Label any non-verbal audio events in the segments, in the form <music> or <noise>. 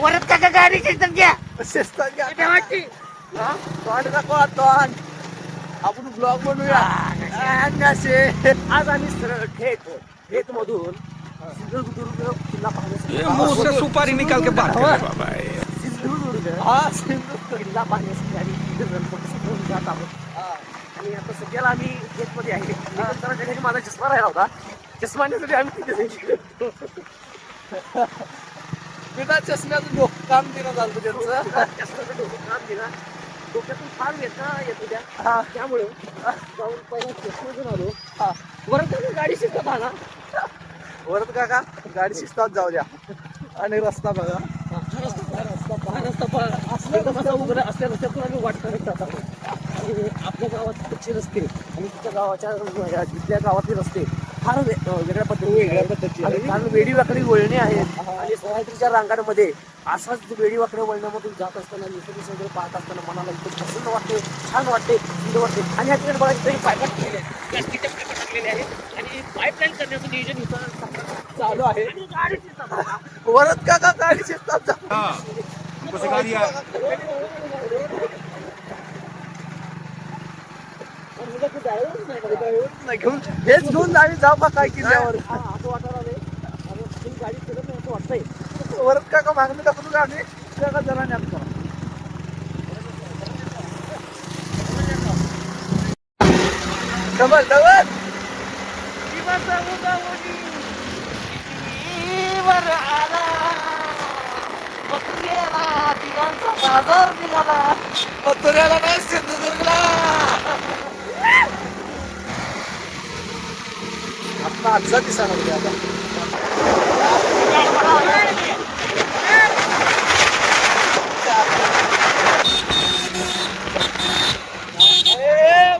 काका गाडीची संख्या शिस्तात घ्या. किती वाटते हा? तोंड दाखवा तोंड. आपण ब्लॉग बनवूया. अंगाशे आज आम्ही सरळ थेट थेट मधून सिंधुदुर्ग किल्ला से सुपारी निकाल के बात कर बाबा सिंधुदुर्ग. हा सिंधू किल्ला पाहण्यासाठी आणि तिथे गणपती घेऊन जात आहोत. हा. आणि आता सध्याला आम्ही आहे. माझा चष्मा राहिला होता. चष्माण्यासाठी आम्ही तिथे. बिना चष्म्याचं डोकं काम दिलं झालं त्यांचं. चष्म्याचं डोकं काम दिला. डोक्यातून फार वेदना येत होत्या हा. त्यामुळे जाऊन पहिला चष्मा घेऊन आलो. हा. वरती मी गाडी शिकत आला वरत काका गाडी शिस्तात जाऊ द्या. आणि रस्ता बघा. रस्ता रस्ता पहा. एकदम असा उघडा असल्या रस्त्यातून आम्ही वाट करत जात. आहोत आणि आपल्या गावात कच्चे रस्ते. आणि तिच्या गावाच्या या तिथल्या गावातले रस्ते. फार वेगळ्या पद्धतीने वेगळ्या. कारण वेडी वाकडी वळणे आहेत आणि सह्याद्रीच्या रांगांमध्ये असाच वेडी वाकड्या वळण्यामधून जात असताना निसर्ग सौंदर्य पाहत असताना मनाला इतकं प्रसन्न वाटते छान वाटते सुंदर वाटते. आणि या ठिकाणी बघा इथे पायपाट केलेले आहेत प्लास्टिकच्या पायपाट टाकलेले आहेत आणि पाईपलाईन करण्याचं नियोजन इथं चालू आहे. वरत काका गाडी शिस्तात जा हमको सिखा दिया पण मुलं खूप डायव्हर्स नाही घेऊन हेच घेऊन जावी जा बा काय किल्ल्यावर. हा, असं वाटायला गाडी फिरत नाही असं वाटतंय. वरत काका मागणी टाकून गाडी काका जरा न्याप करा डबल डबल. बाजार निघाला. नाही सिंधुदुर्गला. आजचा दिसा लागले आता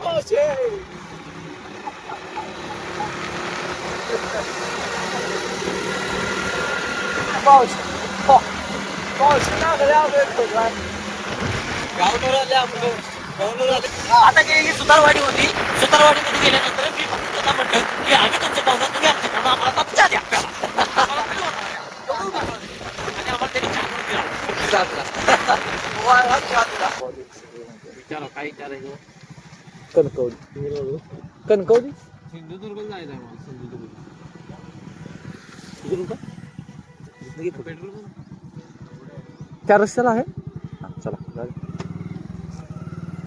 पाऊस पाऊस मावशे. हो. मावशी लागले आता गेलेली सुतारवाडी होती. सुतारवाडीमध्ये गेल्यानंतर मी फक्त त्यांना म्हटलं की आम्ही तुमचं पाहुणं तुम्ही आमचं पाहुणं आम्हाला चहा द्या. आणि आम्हाला त्यांनी चहा करून दिला. काय विचारायचं कणकवली? कणकवली सिंधुदुर्ग जायचं आहे मला सिंधुदुर्ग. पेट्रोल त्या रस्त्याला आहे? चला.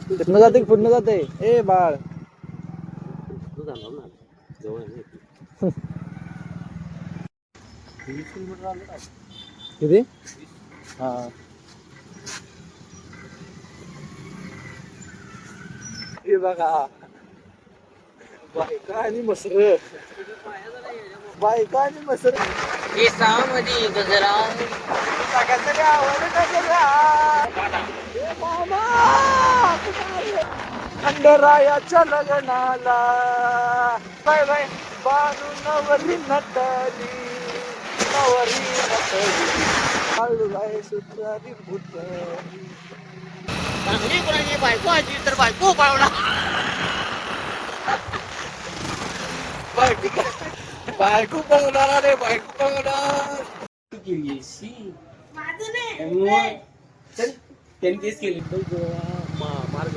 जाऊ. तिथनं जाते पुढनं जाते? ए बाळ जाणार ना जवळ आहे ना वीस किलोमीटर आलं काय किती हा। हे बघा। बायका आणि मसर। बायका आणि मसर। केसामध्ये गजरा सगळ्याचं गावाला गजरा. खंडरायाच्या लग्नाला. Bye bye. बानू नवरी नटली नवरी नटली. हळूलाय सुतारी भुतली. चांगली कोणाची बायको आजी तर बायको पाळवला बायको बायको पळवणार रे बायको पळवणार केली शी त्यांनी तेच केले. मार्ग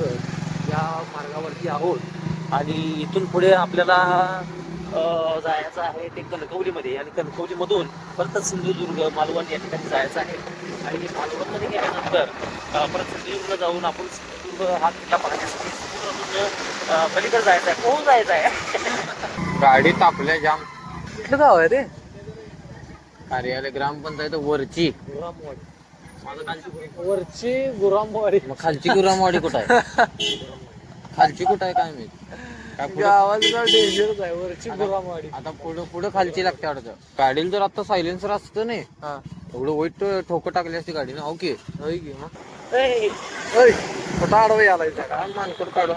या मार्गावरती आहोत आणि इथून पुढे आपल्याला अं, जायचं आहे ते कणकवलीमध्ये आणि कणकवलीमधून परत सिंधुदुर्ग मालवण या ठिकाणी जायचं आहे. आणि मालवणमध्ये गेल्यानंतर परत सिंधुदुर्ग जाऊन आपण सिंधुदुर्ग हा किल्ला पाहण्यासाठी पलीकडे जायचं आहे. कोण जायचं आहे? गाडी तापल्या जाम. कुठलं गाव आहे रे? कार्यालय ग्रामपंचायत वरची. वरची गुरामवाडी मग खालची गुरामवाडी कुठं आहे? खालची कुठं आहे काय मी काय पुढं- गावाचं डेंजरच आहे वरची गुरामवाडी आता पुढं पुढं खालची लागते वाटतं. गाडीला जर आता सायलेन्सर असतं नाही हा. एवढं वाईट ठोकं टाकली असती गाडी ना ओके होय की मग? ए, ओय कुठं आडवं काढून?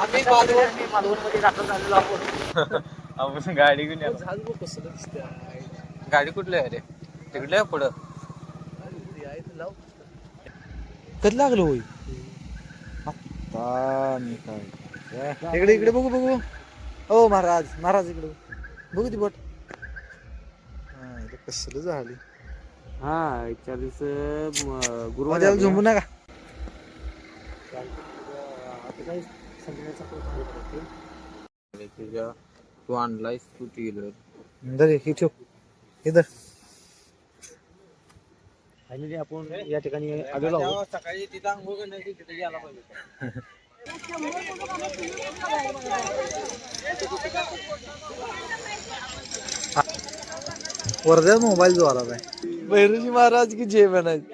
आम्ही मालवण मी मालवणमध्ये दाखल झालेलो आहोत. आपण गाडी घेऊन झालं बघ कसं दिसतंय. गाडी कुठली आहे रे? तिकडे आहे पुढं? कधी लागलं होई आता मी काय. इकडे इकडे बघू बघू. हो महाराज महाराज इकडे बघू. ती बोट. कसलं झाली? हा चाळीस गुरुवार माझ्यावर झोंबू नका. तू आणलायस तू ही ठेव. इधर। फायनली आपण या ठिकाणी आलेलो आहोत. सकाळी तिथं अंघोळ करण्याची तिथे गेला पाहिजे. वर्ध्यात मोबाईल जो आला नाही भैरजी महाराज की जय म्हणायची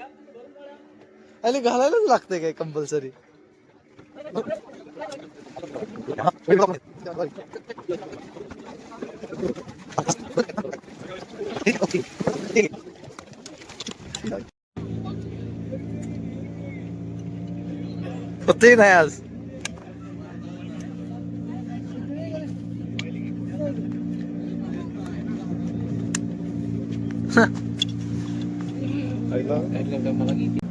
आणि घालायलाच लागतंय काय कंपल्सरी होते नाही आज मला किती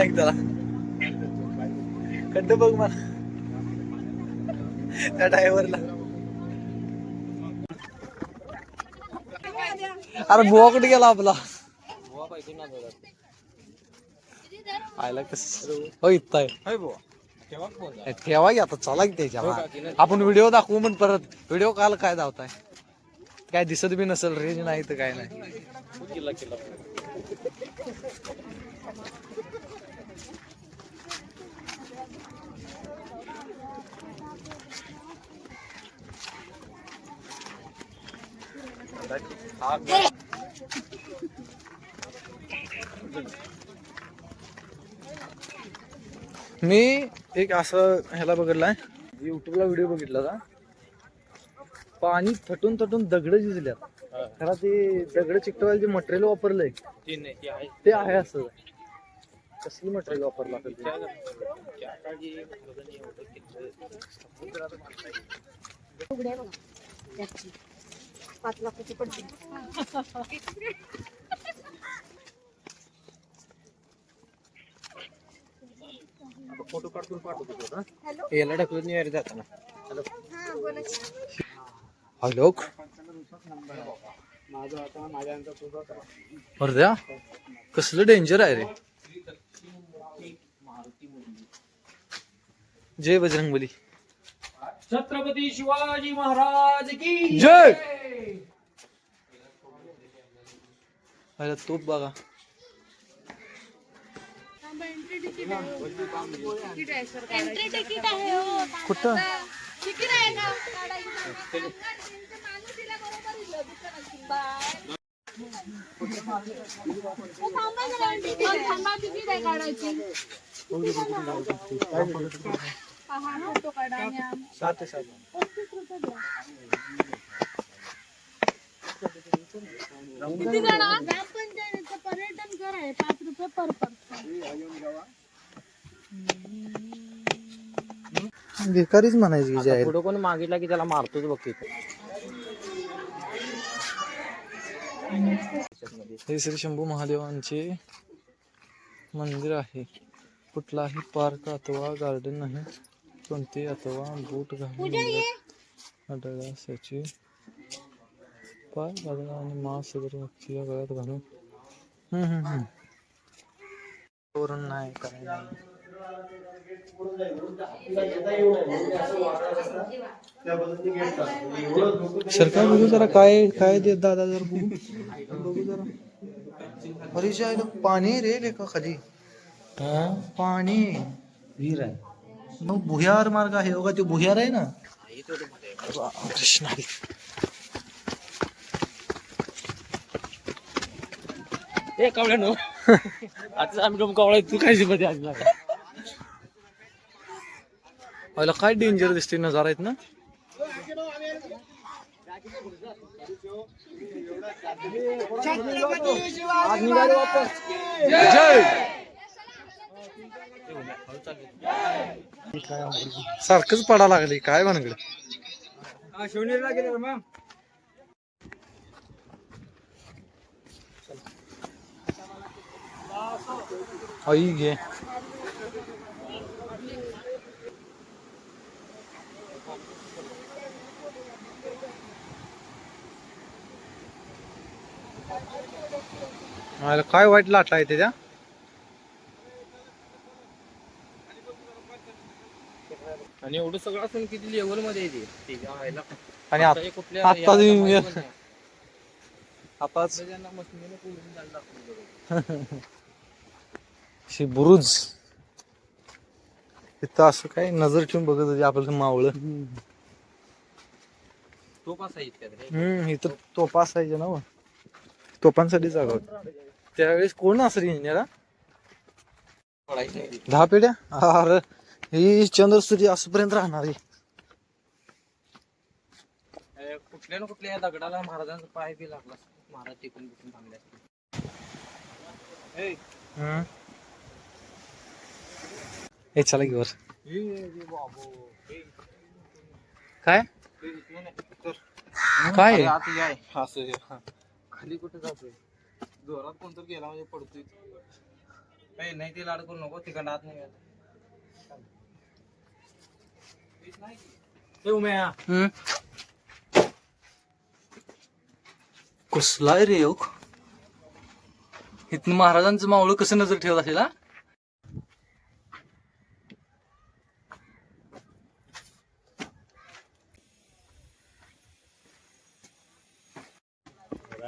म्हणा एक त्याला? खड्ड बघ मला. त्या ड्रायव्हरला. अरे बुवा कुठे गेला आपला? आयला कस हो इथं आहे. ठेवा की आता चला की त्याच्या आपण व्हिडिओ दाखवू पण परत. व्हिडिओ काल काय धावताय? काय दिसत बी नसेल रेंज नाही तर काय नाही. मी एक असं ह्याला बघितलाय. युट्यूबला व्हिडिओ बघितला का पाणी थटून थटून दगड झिजल्यात. खरा ते दगड चिकटवायला जे मटेरियल वापरलंय ते आहे. असं. कसली मटेरियल वापरलं असेल ते? पाच लाखाची पडली फोटो काढून पाठवतो. याला ढकलून यायला जाताना. हा. हॅलो? वर्ध्या कसलं डेंजर आहे रे? जय बजरंगबली. छत्रपती शिवाजी महाराज की जय! अरे तूप बघा एंट्री तिकीट आहे हो कुठं तिकीट आहे का काढायचं. माणूस तिला बरोबर इथलं दुकानात बाय. हो, थांबा जरा, तिकीट आहे. थांबा, तिकीट आहे काढायची. पहा, फोटो काढा आणि आम- पस्तीस रुपये द्या. किती जण? ग्रामपंचायतीचं पर्यटन कर आहे. पाच रुपये पर पर्सन भिकारीच म्हणायची की जाहीर. पुढे कोणी मागितला की त्याला मारतोच बघ तिथे हे श्री शंभू महादेवांचे मंदिर आहे. कुठलाही पार्क अथवा गार्डन नाही. कोणते अथवा बूट घालून आढळल्याची पाय बाजूला आणि मांस वगैरे मच्छीच्या गळ्यात घालून. हम्म, हम्म, हम्म. तोरण नाही काय नाही सरकार बघू जरा काय काय देत दादा जर बघू. जरा. अरे जे आहे पाणी रे लेखा खाली. पाणी. विहीर आहे. मग भुयार मार्ग आहे बघा तो भुयार आहे ना. कृष्ण. हरी. ए कावळ्यानो. आता आम्ही डोम कावळा तू काय मध्ये आज अला काय डेंजर दिसते नजारा आहेत ना? जय! सारखंच पडा लागली काय भानगड? शिवनेरीला गेले मग आई घे मला काय वाईट लाटला आहे त्याच्या आणि एवढं सगळं असून किती लेवल मध्ये येते आणि आता आत- <laughs> हे बुरुज इथं असं काय नजर ठेवून बघत होती आपल्याला मावळं तो कसा इतक्यात रे? हम्म इथं तोपा असायच्या ना हो. तोपांसाठी जागा होती त्यावेळेस कोण असं इंजिनियर. दहा पिढ्या अरे ही चंद्रसूर्य असपर्यंत राहणार आहे कुठल्या ना कुठल्या या दगडाला महाराजांचा पाय बी लागला. महाराज टिकून बिकून थांबले असते हम्म. हे चला की वर काय काय अरे आत या. असं हे, हा. खाली कुठे जातोय जोरात कोणतर गेला म्हणजे पडतोय ए, नाही ते लाड करू नको तिकडं आत नाही. ए, उम्या. हम्म. कसला रे योग इथनं महाराजांचं मावळं कसं नजर ठेवत असेल हा खाली जा किती? हा एकसठ एकसठ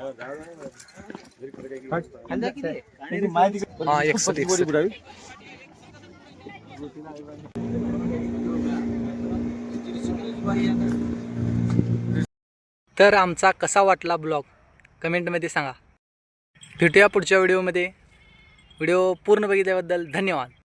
तर आमचा कसा वाटला ब्लॉग? कमेंटमध्ये सांगा. भेटूया पुढच्या व्हिडिओमध्ये. व्हिडिओ पूर्ण बघितल्याबद्दल धन्यवाद.